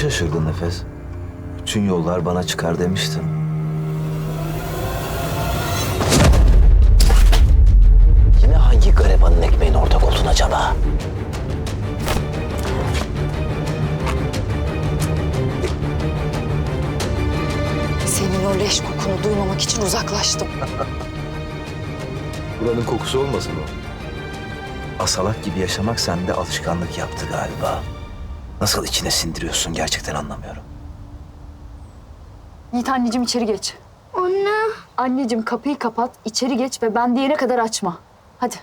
şaşırdın Nefes? Bütün yollar bana çıkar demiştin. Yine hangi garibanın ekmeğine ortak oldun acaba? Senin o leş kokunu duymamak için uzaklaştım. Buranın kokusu olmasın o? Asalak gibi yaşamak sende alışkanlık yaptı galiba. Nasıl içine sindiriyorsun gerçekten anlamıyorum. Yiğit anneciğim içeri geç. Anne. Anneciğim kapıyı kapat, içeri geç ve ben diyene kadar açma. Hadi.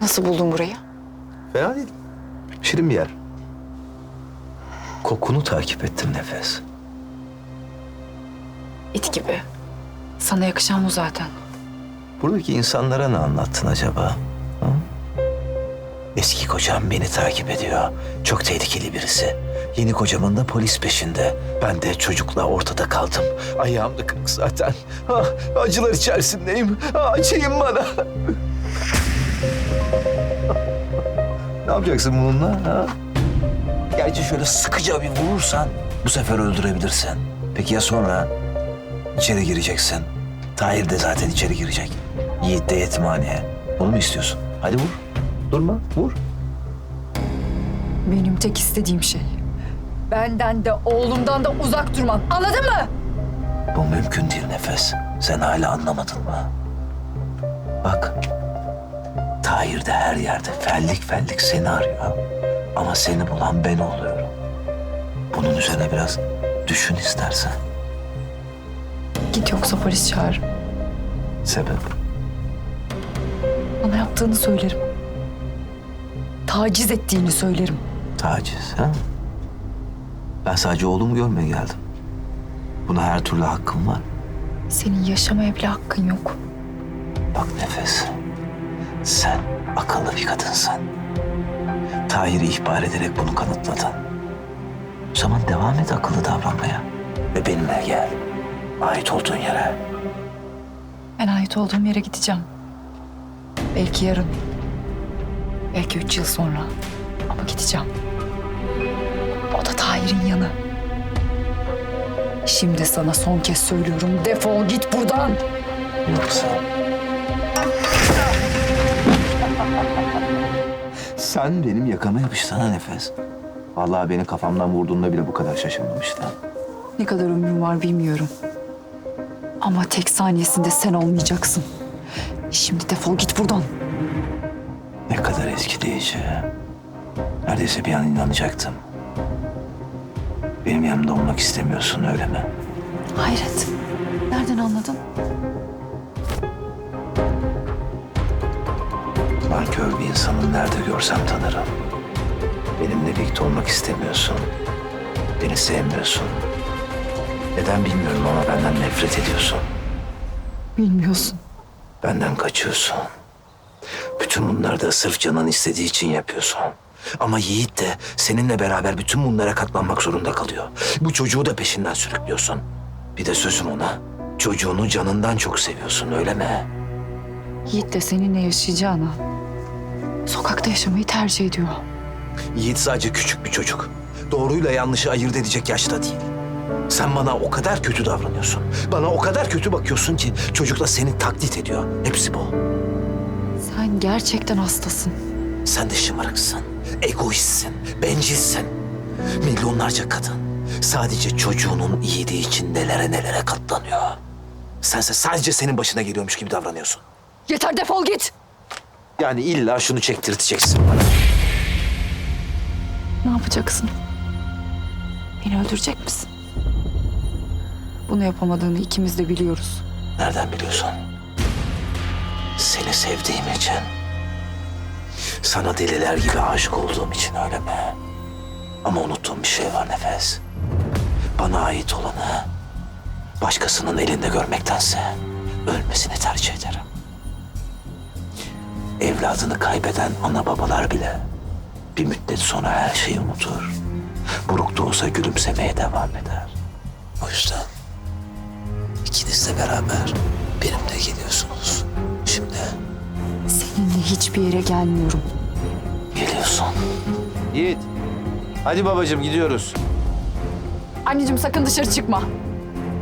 Nasıl buldun burayı? Fena değil. Şirin bir yer. Kokunu takip ettim Nefes. İt gibi. Sana yakışan bu zaten. Buradaki insanlara ne anlattın acaba? Hı? Eski kocam beni takip ediyor. Çok tehlikeli birisi. Yeni kocamın da polis peşinde. Ben de çocukla ortada kaldım. Ayağım da kırık zaten. Ah, acılar içerisindeyim. Ah, acıyım bana. ne yapacaksın bununla? Ha? Gerçi şöyle sıkıca bir vurursan bu sefer öldürebilirsin. Peki ya sonra? İçeri gireceksin. Tahir de zaten içeri girecek. Yiğit de yetimhaneye. Bunu mu istiyorsun? Hadi vur. Durma, vur. Benim tek istediğim şey. Benden de oğlumdan da uzak durman. Anladın mı? Bu mümkün değil Nefes. Sen hala anlamadın mı? Bak. Tahir de her yerde fellik fellik seni arıyor. Ama seni bulan ben oluyorum. Bunun üzerine biraz düşün istersen. Git yoksa polis çağır. Sebep? Bana yaptığını söylerim. Taciz ettiğini söylerim. Taciz, ha? Ben sadece oğlumu görmeye geldim. Buna her türlü hakkım var. Senin yaşamaya bile hakkın yok. Bak Nefes, sen akıllı bir kadınsın. Tahir'i ihbar ederek bunu kanıtladın. O zaman devam et akıllı davranmaya. Ve benimle gel. Ait olduğun yere. Ben ait olduğum yere gideceğim. Belki yarın. Belki üç yıl sonra. Ama gideceğim. O da Tahir'in yanı. Şimdi sana son kez söylüyorum. Defol git buradan. Yoksa... Sen benim yakama yapıştın ha Nefes. Vallahi beni kafamdan vurduğunda bile bu kadar şaşırmamıştım. Ne kadar ömrüm var bilmiyorum. Ama tek saniyesinde sen olmayacaksın. Şimdi defol git buradan. Ne kadar etkileyici. Neredeyse bir an inanacaktım. Benim yanımda olmak istemiyorsun öyle mi? Hayret. Nereden anladın? Nankör bir insanı nerede görsem tanırım. Benimle birlikte olmak istemiyorsun. Beni sevmiyorsun. Neden bilmiyorum ama benden nefret ediyorsun. Bilmiyorsun. Benden kaçıyorsun. Bütün bunları da sırf canın istediği için yapıyorsun. Ama Yiğit de seninle beraber bütün bunlara katlanmak zorunda kalıyor. Bu çocuğu da peşinden sürüklüyorsun. Bir de sözüm ona. Çocuğunu canından çok seviyorsun öyle mi? Yiğit de seninle yaşayacağına sokakta yaşamayı tercih ediyor. Yiğit sadece küçük bir çocuk. Doğruyla yanlışı ayırt edecek yaşta değil. Sen bana o kadar kötü davranıyorsun. Bana o kadar kötü bakıyorsun ki çocuk da seni taklit ediyor. Hepsi bu. Sen gerçekten hastasın. Sen de şımarıksın, egoistsin, bencilsin. Milyonlarca kadın sadece çocuğunun iyiliği için nelere nelere katlanıyor. Sense sadece senin başına geliyormuş gibi davranıyorsun. Yeter defol git. Yani illa şunu çektirteceksin bana. Ne yapacaksın? Beni öldürecek misin? Bunu yapamadığını ikimiz de biliyoruz. Nereden biliyorsun? Seni sevdiğim için. Sana deliler gibi aşık olduğum için öyle mi? Ama unuttuğum bir şey var Nefes. Bana ait olanı başkasının elinde görmektense ölmesini tercih ederim. Evladını kaybeden ana babalar bile bir müddet sonra her şeyi unutur. Buruk da olsa gülümsemeye devam eder. O yüzden İkiniz de beraber benimle geliyorsunuz. Şimdi hiçbir yere gelmiyorum. Geliyorsun. Yiğit. Hadi babacığım gidiyoruz. Anneciğim sakın dışarı çıkma.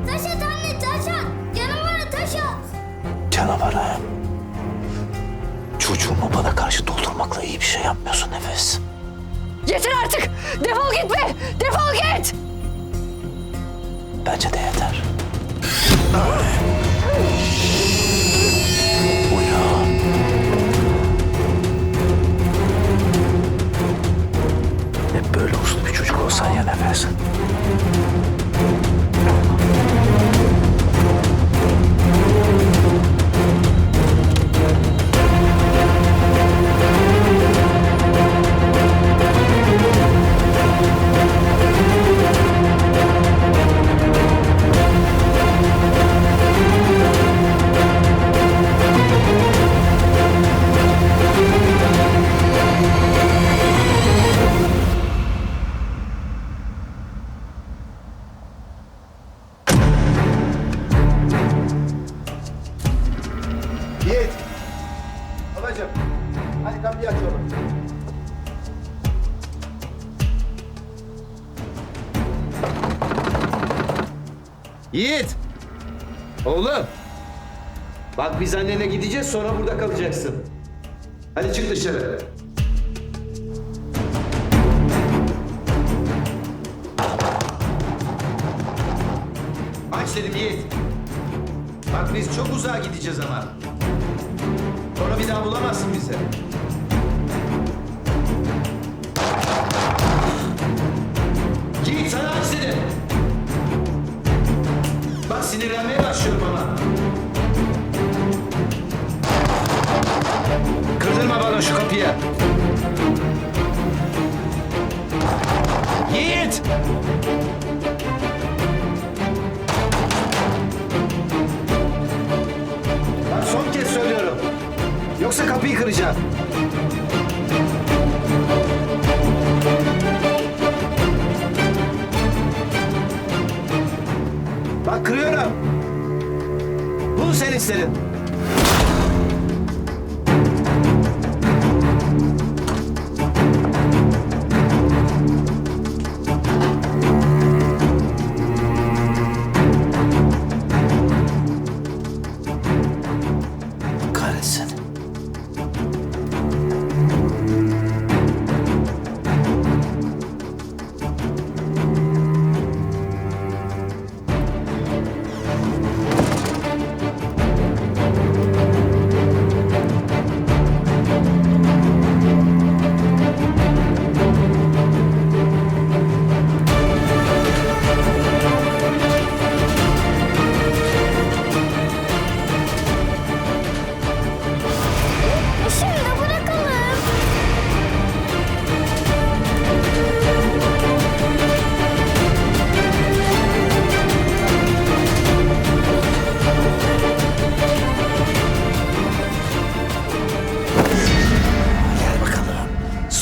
Taş at anne taş at. Canavara taş at. Canavara. Çocuğumu bana karşı doldurmakla iyi bir şey yapmıyorsun Nefes. Yeter artık. Defol git be. Defol git. Bence de yeter. Ah! Yiğit. Oğlum. Bak biz annene gideceğiz sonra burada kalacaksın. Hadi çık dışarı. Aç dedim Yiğit. Bak biz çok uzağa gideceğiz ama. Sonra bir daha bulamazsın bizi. Yiğit sana aç dedim. Bak sinirlenmeye başlıyorum ama. Kırdırma bana şu kapıyı. Yiğit! Son kez söylüyorum. Yoksa kapıyı kıracağım. Bunu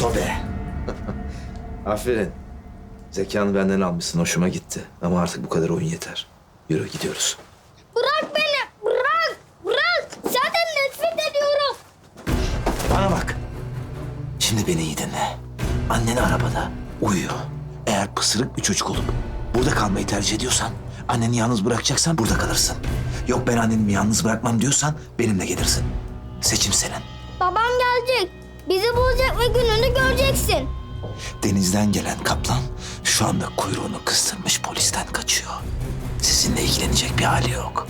Sobe. Aferin. Zekanı benden almışsın. Hoşuma gitti. Ama artık bu kadar oyun yeter. Yürü gidiyoruz. Bırak beni. Bırak. Bırak. Zaten nefret ediyorum. Bana bak. Şimdi beni iyi dinle. Annen arabada uyuyor. Eğer pısırık bir çocuk olup burada kalmayı tercih ediyorsan, anneni yalnız bırakacaksan burada kalırsın. Yok ben annemi yalnız bırakmam diyorsan benimle gelirsin. Seçim senin. Babam gelecek. Bizi bulacak ve gününü göreceksin. Denizden gelen kaplan şu anda kuyruğunu kıstırmış polisten kaçıyor. Sizinle ilgilenecek bir hali yok.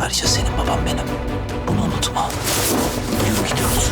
Ayrıca senin babam benim. Bunu unutma. Yürü gidiyoruz.